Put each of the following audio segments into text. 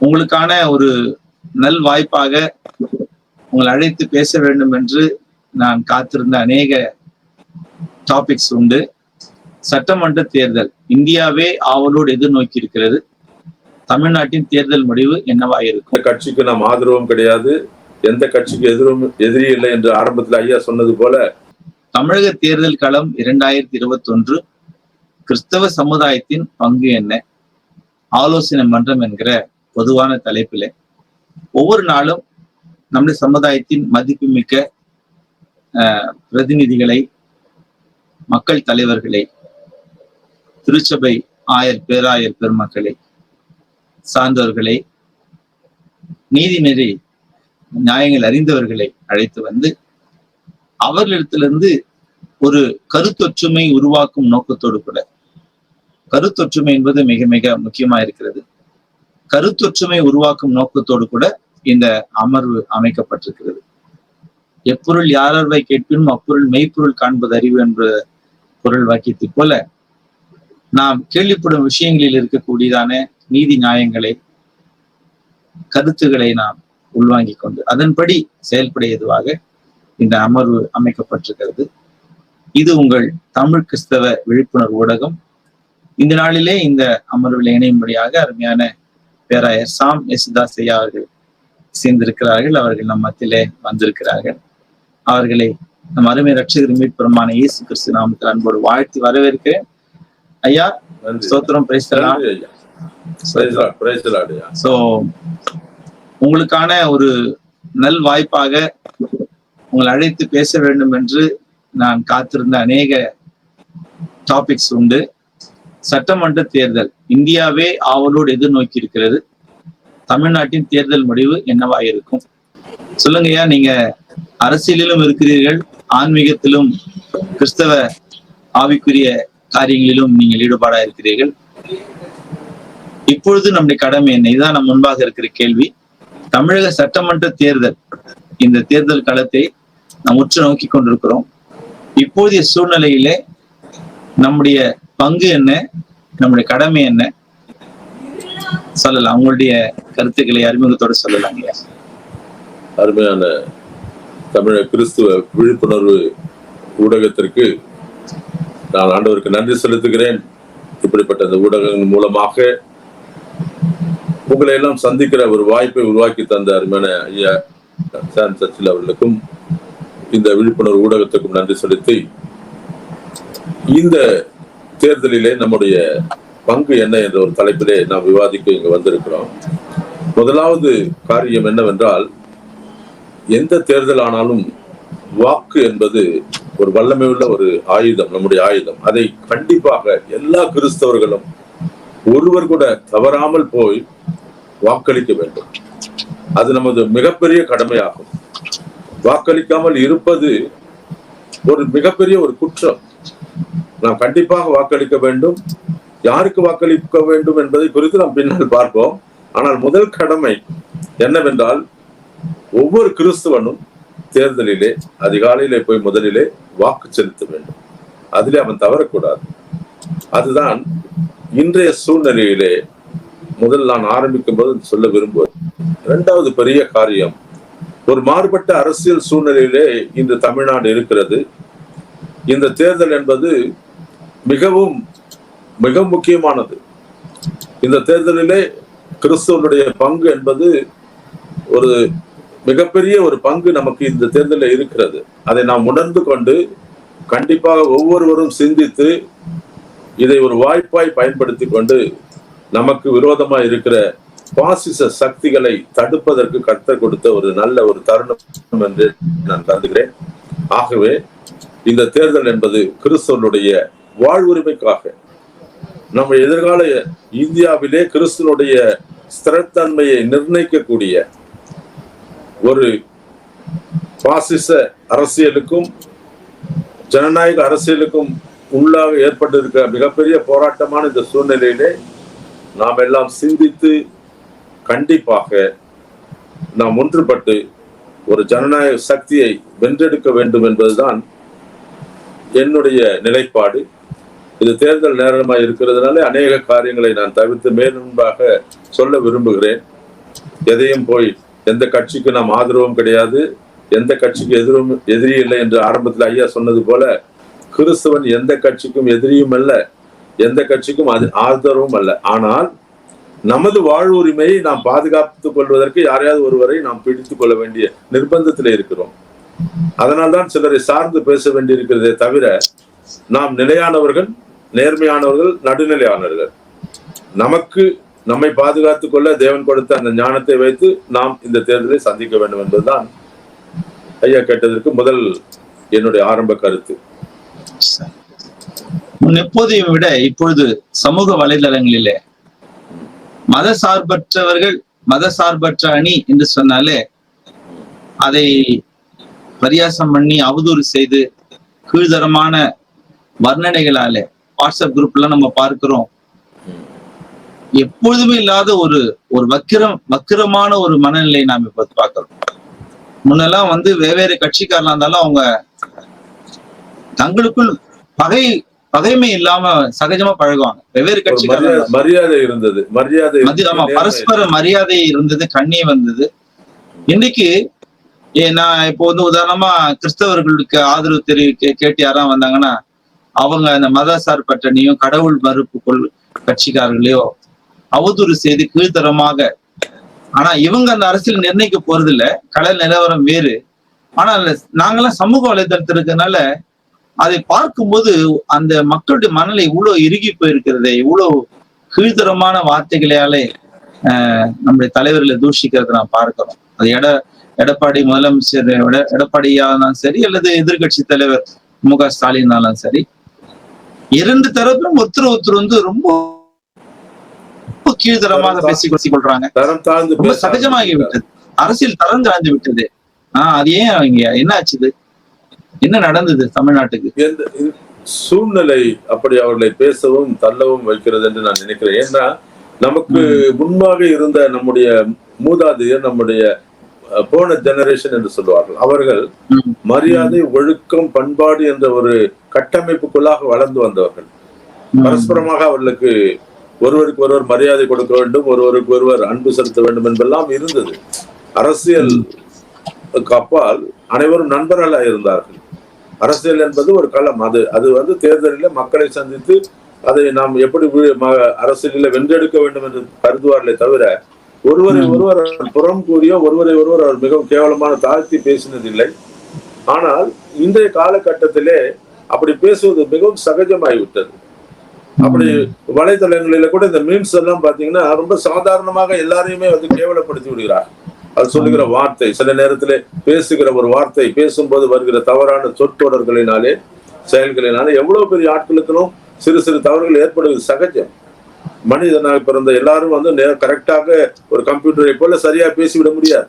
உங்களுக்கான ஒரு நல் வாய்ப்பாக உங்களை அழைத்து பேச வேண்டும் என்று நான் காத்திருந்த அநேக டாபிக்ஸ் உண்டு. சட்டமன்ற தேர்தல். இந்தியாவே ஆவலோடு எதிர்நோக்கி இருக்கிறது தமிழ்நாட்டின் தேர்தல் முடிவு என்னவா இருக்கும்? கட்சிக்கு நாம் ஆதரவும் கிடையாது. எந்த கட்சிக்கு எதிரும் எதிரி இல்லை என்று ஆரம்பத்தில் ஐயா சொன்னது போல தமிழக தேர்தல் களம் இரண்டாயிரத்தி இருபத்தி ஒன்று கிறிஸ்தவ சமுதாயத்தின் பங்கு என்ன? ஆலோசனை மன்றம் என்கிற பொதுவான தலைப்பில் ஒவ்வொரு நாளும் நம்முடைய சமுதாயத்தின் மதிப்புமிக்க பிரதிநிதிகளை மக்கள் தலைவர்களை திருச்சபை ஆயர் பேராயர் பெருமக்களை சார்ந்தவர்களை நீதிநெறி நியாயங்கள் அறிந்தவர்களை அழைத்து வந்து அவர்களிடத்திலிருந்து ஒரு கருத்தொற்றுமை உருவாக்கும் நோக்கத்தோடு கூட கருத்தொற்றுமை என்பது மிக மிக முக்கியமா இருக்கிறது. கருத்தொற்றுமை உருவாக்கும் நோக்கத்தோடு கூட இந்த அமர்வு அமைக்கப்பட்டிருக்கிறது. எப்பொருள் யாரவை கேட்பினும் அப்பொருள் மெய்ப்பொருள் காண்பது அறிவு என்ற பொருள் வாக்கியத்தை போல நாம் கேள்விப்படும் விஷயங்களில் இருக்கக்கூடியதான நீதி நியாயங்களை கருத்துக்களை நாம் உள்வாங்கிக் கொண்டு அதன்படி செயல்பட ஏதுவாக இந்த அமர்வு அமைக்கப்பட்டிருக்கிறது. இது உங்கள் தமிழ் கிறிஸ்தவ விழிப்புணர்வு ஊடகம். இந்த நாளிலே இந்த அமர்வில் இணையும்படியாக அருமையான பேராயர் சாம் யசுதாஸ் ஐயா அவர்கள் சேர்ந்திருக்கிறார்கள். அவர்கள் நம் மத்தியிலே வந்திருக்கிறார்கள். அவர்களை நம் அருமை ரட்சகர் மீட்புறமான இயேசு கிறிஸ்து நாமத்தில் அன்போடு வாழ்த்தி வரவேற்கிறேன். ஐயா ஸ்தோத்திரம் ஐயா. சோ உங்களுக்கான ஒரு நல் வாய்ப்பாக உங்களை அழைத்து பேச வேண்டும் என்று நான் காத்திருந்த அநேக டாபிக்ஸ் உண்டு. சட்டமன்ற தேர்தல் இந்தியாவே ஆவலோடு எதிர்நோக்கி இருக்கிறது தமிழ்நாட்டின் தேர்தல் முடிவு என்னவா இருக்கும்? சொல்லுங்கய்யா நீங்க அரசியலிலும் இருக்கிறீர்கள் ஆன்மீகத்திலும் கிறிஸ்தவ ஆவிக்குரிய காரியங்களிலும் நீங்கள் ஈடுபாடா இருக்கிறீர்கள். இப்பொழுது நம்முடைய கடமை என்ன? இதுதான் நம் முன்பாக இருக்கிற கேள்வி. தமிழக சட்டமன்ற தேர்தல் இந்த தேர்தல் களத்தை நாம் உற்று நோக்கி கொண்டிருக்கிறோம். இப்போதைய சூழ்நிலையிலே நம்முடைய பங்கு என்ன? நம்முடைய கடமை என்ன? சொல்லலாம். உங்களுடைய கருத்துக்களை அறிமுகத்தோடு சொல்லலாம் அருமையான தமிழக கிறிஸ்துவ விழிப்புணர்வு ஊடகத்திற்கு நான் ஆண்டவருக்கு நன்றி செலுத்துகிறேன். இப்படிப்பட்ட இந்த ஊடகங்கள் மூலமாக உங்களை எல்லாம் சந்திக்கிற ஒரு வாய்ப்பை உருவாக்கி தந்த அருமையான ஐயா சாம் சச்சில் அவர்களுக்கும் இந்த விழிப்புணர்வு ஊடகத்துக்கும் நன்றி செலுத்தி இந்த தேர்தலிலே நம்முடைய பங்கு என்ன என்ற ஒரு தலைப்பிலே நாம் விவாதிக்க இங்கு வந்திருக்கிறோம். முதலாவது காரியம் என்னவென்றால் எந்த தேர்தல் ஆனாலும் வாக்கு என்பது ஒரு வல்லமை உள்ள ஒரு ஆயுதம் நம்முடைய ஆயுதம். அதை கண்டிப்பாக எல்லா கிறிஸ்தவர்களும் ஒருவர் கூட தவறாமல் போய் வாக்களிக்க வேண்டும். அது நமது மிகப்பெரிய கடமையாகும். வாக்களிக்காமல் இருப்பது ஒரு மிகப்பெரிய ஒரு குற்றம். நாம் கண்டிப்பாக வாக்களிக்க வேண்டும். யாருக்கு வாக்களிக்க வேண்டும் என்பதை குறித்து நாம் பின்னால் பார்ப்போம். ஆனால் முதல் கடமை என்னவென்றால் ஒவ்வொரு கிறிஸ்துவனும் தேர்தலிலே அதிகாலையிலே போய் முதலிலே வாக்கு செலுத்த வேண்டும். அதிலே அவன் தவறக்கூடாது. அதுதான் இன்றைய சூழ்நிலையிலே முதல் நான் ஆரம்பிக்கும் போது சொல்ல விரும்புவது. இரண்டாவது பெரிய காரியம் ஒரு மாறுபட்ட அரசியல் சூழ்நிலையிலே இன்று தமிழ்நாடு இருக்கிறது. இந்த தேர்தல் என்பது மிகவும் மிக முக்கியமானது. இந்த தேர்தலிலே கிறிஸ்துவனுடைய பங்கு என்பது ஒரு மிகப்பெரிய ஒரு பங்கு நமக்கு இந்த தேர்தலில் இருக்கிறது. அதை நாம் உணர்ந்து கொண்டு கண்டிப்பாக ஒவ்வொருவரும் சிந்தித்து இதை ஒரு வாய்ப்பாய் பயன்படுத்தி கொண்டு நமக்கு விரோதமா இருக்கிற பாசிச சக்திகளை தடுப்பதற்கு கத்த கொடுத்த ஒரு நல்ல ஒரு தருணம் என்று நான் கருதுகிறேன். ஆகவே இந்த தேர்தல் என்பது கிறிஸ்தவனுடைய வாழ்வுரிமைக்காக. நம்ம எதிர்கால இந்தியாவிலே கிறிஸ்துவனுடைய ஸ்திரத்தன்மையை நிர்ணயிக்கக்கூடிய ஒரு பாசிச அரசியலுக்கும் ஜனநாயக அரசியலுக்கும் உள்ளாக ஏற்பட்டிருக்க மிகப்பெரிய போராட்டமான இந்த சூழ்நிலையிலே நாம் எல்லாம் சிந்தித்து கண்டிப்பாக நாம் ஒன்றுபட்டு ஒரு ஜனநாயக சக்தியை வென்றெடுக்க வேண்டும் என்பதுதான் என்னுடைய நிலைப்பாடு. இது தேர்தல் நேரமாக இருக்கிறதுனால அநேக காரியங்களை நான் தவிர்த்து மேலும்பாக சொல்ல விரும்புகிறேன். எதையும் போய் எந்த கட்சிக்கு நாம் ஆதரவும் கிடையாது. எந்த கட்சிக்கு எதிரும் எதிரி இல்லை என்று ஆரம்பத்தில் ஐயா சொன்னது போல கிறிஸ்தவன் எந்த கட்சிக்கும் எதிரியும் அல்ல எந்த கட்சிக்கும் அது ஆதரவும் அல்ல. ஆனால் நமது வாழ்வுரிமையை நாம் பாதுகாத்துக் கொள்வதற்கு யாரையாவது ஒருவரை நாம் பிடித்துக் கொள்ள வேண்டிய நிர்பந்தத்தில் இருக்கிறோம். அதனால்தான் சிலரை சார்ந்து பேச வேண்டியிருக்கிறதே தவிர நாம் நிலையானவர்கள் நேர்மையானவர்கள் நடுநிலையானவர்கள். நமக்கு நம்மை பாதுகாத்துக் கொள்ள தேவன் கொடுத்த அந்த ஞானத்தை வைத்து நாம் இந்த தேர்தலை சந்திக்க வேண்டும் என்பதுதான் ஐயா கேட்டதற்கு முதல் என்னுடைய ஆரம்ப கருத்து. முன் எப்போதையும் விட இப்பொழுது சமூக வலைதளங்களிலே மத சார்பற்றவர்கள் மத சார்பற்ற அணி என்று சொன்னாலே அதை பரியாசம் பண்ணி அவதூறு செய்து கீழ்தரமான வர்ணனைகளாலே வாட்ஸ்அப் குரூப்ல நம்ம பார்க்கிறோம். எப்பொழுதுமே இல்லாத ஒரு ஒரு வக்கிரம் வக்கிரமான ஒரு மனநிலை நாம் இப்ப பார்க்கிறோம். முன்னெல்லாம் வந்து வெவ்வேறு கட்சிக்காரனா இருந்தாலும் அவங்க தங்களுக்குள் பகை பகைமை இல்லாம சகஜமா பழகுவாங்க. வெவ்வேறு கட்சிக்காரங்க மரியாதை- இருந்தது. மரியாதை ஆமா. பரஸ்பர மரியாதை இருந்தது கண்ணே வந்தது. இன்னைக்கு நான் இப்போ வந்து உதாரணமா கிறிஸ்தவர்களுக்கு ஆதரவு தெரிவிக்க கேட்டு யாரா வந்தாங்கன்னா அவங்க அந்த மத சார்பற்றனையும் கடவுள் மறுப்பு கொள் கட்சிக்காரர்களையோ அவதூறு செய்து கீழ்த்தரமாக. ஆனா இவங்க அந்த அரசியல் நிர்ணயிக்க போறது இல்ல கடல் நிலவரம் வேறு. ஆனா நாங்கெல்லாம் சமூக வலைதளத்தில் இருக்கிறதுனால அதை பார்க்கும்போது அந்த மக்களுடைய மனநிலை இவ்வளவு இறுகி போயிருக்கிறதே இவ்வளவு கீழ்த்தரமான வார்த்தைகளாலே ஆஹ் நம்முடைய தலைவர்களை தூஷிக்கிறத நான் பார்க்கிறோம். அது எட எடப்பாடி முதலமைச்சர் எட- எடப்பாடியா இருந்தாலும் சரி அல்லது எதிர்க்கட்சி தலைவர் மு க ஸ்டாலின்னாலும் சரி இரண்டு தரப்பிலும் ஒருத்தர் ஒருத்தர் வந்து ரொம்ப பேசி பேசிக் கொள்றாங்க. ரொம்ப சகஜமாகி விட்டது அரசியல் தரம் தாழ்ந்து விட்டது. ஆஹ் அது ஏன் அவங்க என்ன ஆச்சுது என்ன நடந்தது தமிழ்நாட்டுக்கு? சூழ்நிலை அப்படி அவர்களை பேசவும் தள்ளவும் வைக்கிறது என்று நான் நினைக்கிறேன். ஏன்னா நமக்கு முன்பாக இருந்த நம்முடைய மூதாதையர் நம்முடைய போன ஜெனரேஷன் என்று சொல்வார்கள் அவர்கள். மரியாதை ஒழுக்கம் பண்பாடு என்ற ஒரு கட்டமைப்புக்குள்ளாக வளர்ந்து வந்தவர்கள். பரஸ்பரமாக அவர்களுக்கு ஒருவருக்கு ஒருவர் மரியாதை கொடுக்க வேண்டும் ஒருவருக்கு ஒருவர் அன்பு செலுத்த வேண்டும் என்பெல்லாம் இருந்தது. அரசியல் அப்பால் அனைவரும் நண்பர்களாக இருந்தார்கள். அரசியல் என்பது ஒரு களம். அது அது வந்து தேர்தலில் மக்களை சந்தித்து அதை நாம் எப்படி அரசியலில் வென்றெடுக்க வேண்டும் என்று கருதுவார்களே தவிர ஒருவரை. ஒருவர் புறம் கூறியோ ஒருவரை ஒருவர் அவர் மிகவும் கேவலமான தாழ்த்தி பேசினதில்லை. ஆனால் இன்றைய காலகட்டத்திலே அப்படி பேசுவது மிகவும் சகஜமாகிவிட்டது. அப்படி வலைதளங்களில கூட இந்த மீம்ஸ் எல்லாம் பாத்தீங்கன்னா ரொம்ப சாதாரணமாக எல்லாரையுமே வந்து கேவலப்படுத்தி விடுகிறார் அது சொல்லுகிற வார்த்தை சில நேரத்திலே பேசுகிற ஒரு வார்த்தை பேசும்போது வருகிற தவறான சொற்றொடர்களினாலே செயல்களினாலே எவ்வளவு பெரிய ஆட்களுக்கும் சிறு சிறு தவறுகள் ஏற்படுவது சகஜம். மனிதனாக பிறந்த எல்லாரும் வந்து கரெக்டாக ஒரு கம்ப்யூட்டரை போல சரியா பேசிவிட முடியாது.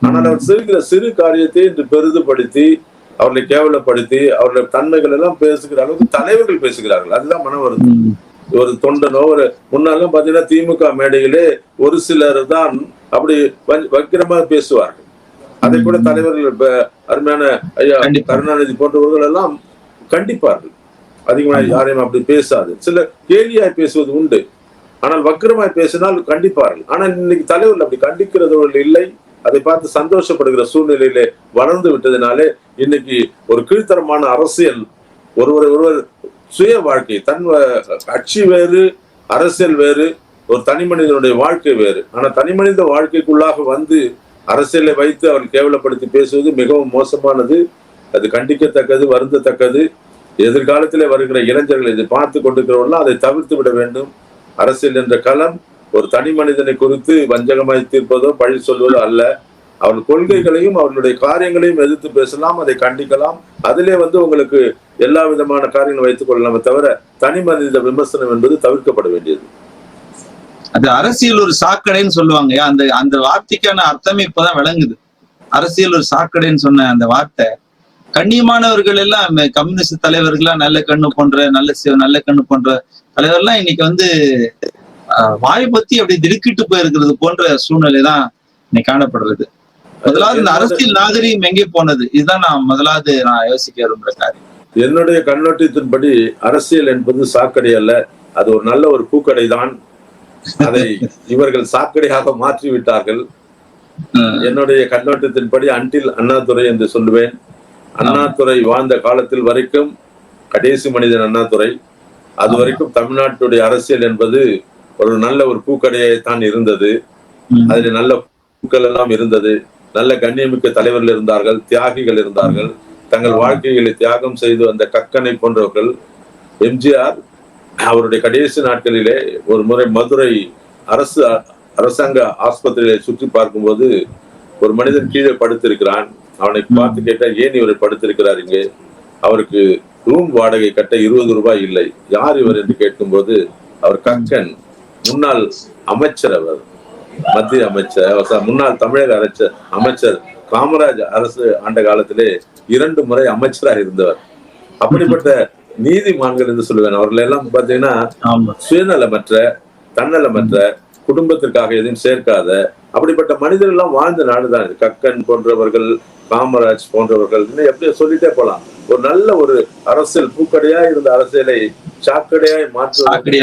ஆனால் அவர் செய்கிற சிறு காரியத்தை இன்று பெரிதுபடுத்தி அவர்களை கேவலப்படுத்தி அவருடைய தன்மைகள் எல்லாம் பேசுகிற அளவுக்கு தலைவர்கள் பேசுகிறார்கள். அதுதான் மன வருத்தம். ம். ஒரு தொண்டனோ ஒரு முன்னாலும் பாத்தீங்கன்னா திமுக மேடையிலே ஒரு சிலர் தான் அப்படி வ- வக்கிரமாக பேசுவார்கள். அதை கூட தலைவர்கள் அருமையான ஐயா. கருணாநிதி போன்றவர்கள் எல்லாம் கண்டிப்பார்கள். அதிகமாக யாரையும் அப்படி பேசாது. சில கேலியாய் பேசுவது உண்டு. ஆனால் வக்கரமாய் பேசினால் கண்டிப்பார்கள் ஆனால் இன்னைக்கு தலைவர்கள் அப்படி கண்டிக்கிறவர்கள் இல்லை. அதை பார்த்து சந்தோஷப்படுகிற சூழ்நிலையிலே வளர்ந்து விட்டதினாலே இன்னைக்கு ஒரு கீழ்த்தரமான அரசியல் ஒருவரை ஒருவர் சுய வாழ்க்கை தன் கட்சி வேறு அரசியல் வேறு ஒரு தனி மனிதனுடைய வாழ்க்கை வேறு. ஆனால் தனி மனித வாழ்க்கைக்குள்ளாக வந்து அரசியலை வைத்து அவர் கேவலப்படுத்தி பேசுவது மிகவும் மோசமானது. அது கண்டிக்கத்தக்கது வருந்தத்தக்கது. எதிர்காலத்திலே வருகிற இளைஞர்கள் இதை பார்த்து கொண்டிருக்கிறவர்கள் அதை தவிர்த்து விட வேண்டும். அரசியல் என்ற களம் ஒரு தனி மனிதனை குறித்து வஞ்சகமாய் தீர்ப்பதோ பழி சொல்வதோ அல்ல. அவன் கொள்கைகளையும் அவனுடைய காரியங்களையும் எதிர்த்து பேசலாம் அதை கண்டிக்கலாம். அதிலே வந்து உங்களுக்கு எல்லா விதமான காரியங்களும் வைத்துக் கொள்ளலாமே தவிர தனி மனித விமர்சனம் என்பது தவிர்க்கப்பட வேண்டியது. அது அரசியல் ஒரு சாக்கடைன்னு சொல்லுவாங்க. அந்த அந்த வார்த்தைக்கான அர்த்தமே இப்பதான் விளங்குது. அரசியல் ஒரு சாக்கடைன்னு சொன்ன அந்த வார்த்தை. கண்ணியமானவர்கள் எல்லாம் கம்யூனிஸ்ட் தலைவர்கள்லாம் நல்ல கண்ணு போன்ற நல்ல நல்ல கண்ணு போன்ற தலைவர்லாம் இன்னைக்கு வந்து வாய் பத்தி அப்படி திடுக்கிட்டு போயிருக்கிறது போன்ற சூழ்நிலை தான் இன்னைக்கு காணப்படுறது. முதலாவது இந்த அரசியல் நாகரீகம் எங்கே போனது? இதுதான் நான் முதலாவது நான் யோசிக்க விரும்புற காரியம். என்னுடைய கண்ணோட்டத்தின்படி அரசியல் என்பது சாக்கடை அல்ல. அது ஒரு நல்ல ஒரு பூக்கடை தான் அதை இவர்கள் சாக்கடையாக மாற்றி விட்டார்கள் என்னுடைய கண்ணோட்டத்தின்படி அன்டில் அண்ணாதுரை என்று சொல்லுவேன். அண்ணாதுரை வாழ்ந்த காலத்தில் வரைக்கும் கடைசி மனிதன் அண்ணாதுரை. அது வரைக்கும் தமிழ்நாட்டுடைய அரசியல் என்பது ஒரு நல்ல ஒரு பூக்கடையாய்த்தான் இருந்தது. அதில் நல்ல பூக்கள் எல்லாம் இருந்தது. நல்ல கண்ணியமிக்க தலைவர்கள் இருந்தார்கள் தியாகிகள் இருந்தார்கள். தங்கள் வாழ்க்கைகளை தியாகம் செய்து வந்த கக்கனை போன்றவர்கள். எம்ஜிஆர் அவருடைய கடைசி நாட்களிலே ஒரு முறை மதுரை அரசு அரசாங்க ஆஸ்பத்திரியை சுற்றி பார்க்கும்போது ஒரு மனிதன் கீழே படுத்திருக்கிறான். அவனை பார்த்து கேட்டா ஏன் இவரை படுத்திருக்கிறார் இங்கே? அவருக்கு ரூம் வாடகை கட்ட இருபது ரூபாய் இல்லை. யார் இவர் என்று கேட்கும்போது அவர் கக்கன் முன்னாள் அமைச்சர் அவர். மத்திய அமைச்சர் முன்னாள் தமிழக அமைச்சர் அமைச்சர் காமராஜ் அரசு ஆண்ட காலத்திலே இரண்டு முறை அமைச்சராக இருந்தவர். அப்படிப்பட்ட நீதிமான்கள் என்று சொல்லுவேன். அவர்கள் எல்லாம் பாத்தீங்கன்னா ஆமா. சுயநலமற்ற தன்னலமற்ற குடும்பத்திற்காக எதையும் சேர்க்காத அப்படிப்பட்ட மனிதர்கள் எல்லாம் வாழ்ந்த நாடுதான் இது. கக்கன் போன்றவர்கள் காமராஜ் போன்றவர்கள் இன்னும் எப்படியோ சொல்லிட்டே போலாம். ஒரு நல்ல ஒரு அரசியல் பூக்கடையா இருந்த அரசியலை சாக்கடையாய் மாத்தி.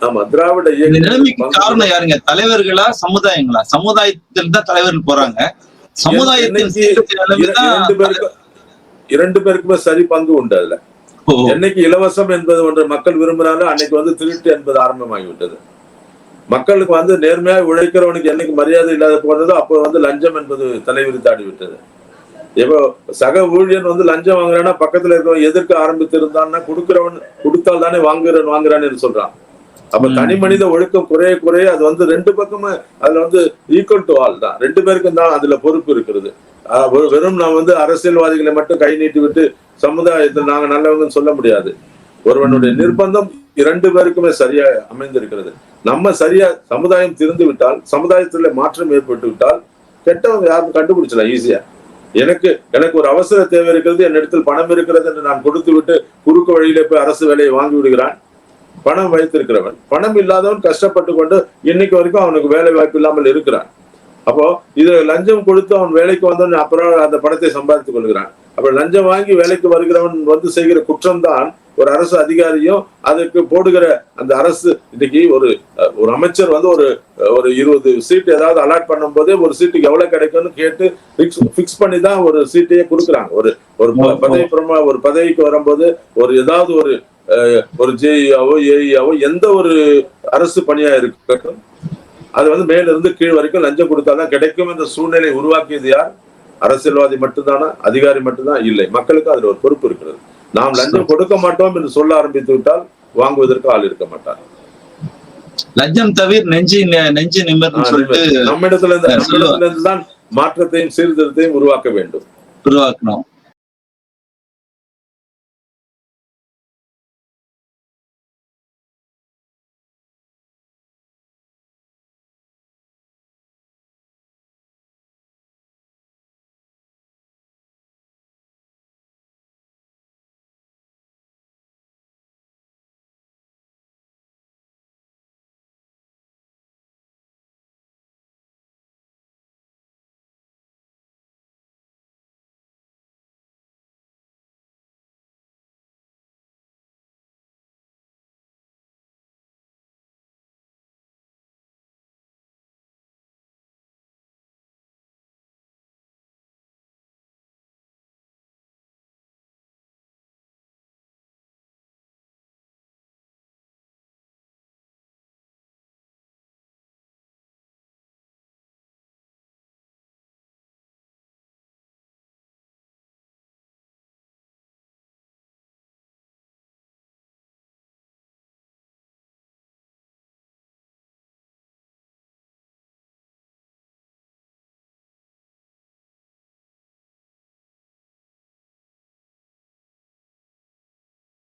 ஆமா திராவிட நிலைமைக்கு காரணம் யாருங்க? தலைவர்களா சமுதாயங்களா? சமுதாயத்தில் தான் தலைவர்கள் போறாங்க. சமுதாயத்தின் இரண்டு பேருக்கும் சரி பங்கு உண்டு அதுல. என்னைக்கு இலவசம் என்பது ஒன்று மக்கள் விரும்பினாலும் அன்னைக்கு வந்து திருட்டு என்பது ஆரம்பமாகி விட்டது மக்களுக்கு வந்து நேர்மையா உழைக்கிறவனுக்கு என்னைக்கு மரியாதை இல்லாத போனதோ அப்போ வந்து லஞ்சம் என்பது தலைவிரித்தாடி விட்டது இப்போ சக ஊழியன் வந்து லஞ்சம் வாங்குறான்னா பக்கத்துல இருக்கவன் எதிர்க்க ஆரம்பித்திருந்தான்னா கொடுக்கிறவன் கொடுத்தால் தானே வாங்குறவன் வாங்குறான்னு சொல்றான். அப்ப. தனி மனித ஒழுக்கம் குறைய குறைய அது வந்து ரெண்டு பக்கமும் அதுல வந்து ஈக்குவல் டு ஆல் தான். ரெண்டு பேருக்கும் தான் அதுல பொறுப்பு இருக்கிறது வெறும் நான் வந்து அரசியல்வாதிகளை மட்டும் கை நீட்டி விட்டு சமுதாயத்தில் நாங்க நல்லவங்கன்னு சொல்ல முடியாது. ஒருவனுடைய நிர்பந்தம் இரண்டு பேருக்குமே சரியா அமைந்திருக்கிறது. நம்ம சரியா சமுதாயம் திருந்து விட்டால் சமுதாயத்துல மாற்றம் ஏற்பட்டு விட்டால் கெட்டவங்க யாரும் கண்டுபிடிச்சலாம் ஈஸியா எனக்கு எனக்கு ஒரு அவசர தேவை இருக்கிறது என்னிடத்தில் பணம் இருக்கிறது என்று நான் கொடுத்து விட்டு குறுக்கு வழியிலே போய் அரசு வேலையை வாங்கி விடுகிறான். பணம் வைத்திருக்கிறவன். பணம் இல்லாதவன் கஷ்டப்பட்டு கொண்டு இன்னைக்கு வரைக்கும் அவனுக்கு வேலை வாய்ப்பு இல்லாமல் இருக்கிறான். அப்போ இதுல லஞ்சம் கொடுத்து அவன் வேலைக்கு வந்தவன் அப்புறம் அந்த பணத்தை சம்பாதித்துக் கொள்கிறான். அப்ப லஞ்சம் வாங்கி வேலைக்கு வருகிறவன் வந்து செய்கிற குற்றம் தான் ஒரு அரசு அதிகாரியும் அதுக்கு போடுகிற அந்த அரசு இன்னைக்கு ஒரு ஒரு அமைச்சர் வந்து ஒரு ஒரு இருபது சீட் ஏதாவது அலாட் பண்ணும் போதே ஒரு சீட்டுக்கு எவ்வளவு கிடைக்கும்னு கேட்டு ஃபிக்ஸ் பண்ணி தான் ஒரு சீட்டையே கொடுக்குறாங்க. ஒரு ஒரு பதவி பிரமா ஒரு பதவிக்கு வரும்போது ஒரு ஏதாவது ஒரு ஒரு ஜேஇயாவோ ஏஇயாவோ எந்த ஒரு அரசு பணியா இருக்கட்டும் அது வந்து மேல இருந்து கீழ் வரைக்கும் லஞ்சம் கொடுத்தாதான் கிடைக்கும் என்ற சூழ்நிலை உருவாக்கியது யார்? அரசியல்வாதி மட்டும்தானா? அதிகாரி மட்டும்தான்? இல்லை. மக்களுக்கு அதுல ஒரு பொறுப்பு இருக்கிறது. நாம் லஞ்சம் கொடுக்க மாட்டோம் என்று சொல்ல ஆரம்பித்து விட்டால் வாங்குவதற்கு ஆள் இருக்க மாட்டார். லஞ்சம் தவிர நெஞ்சு நெஞ்சு நம்மிடத்துல இருந்து நம்மிடத்துல இருந்து தான் மாற்றத்தையும் சீர்திருத்தத்தையும் உருவாக்க வேண்டும். உருவாக்கணும்.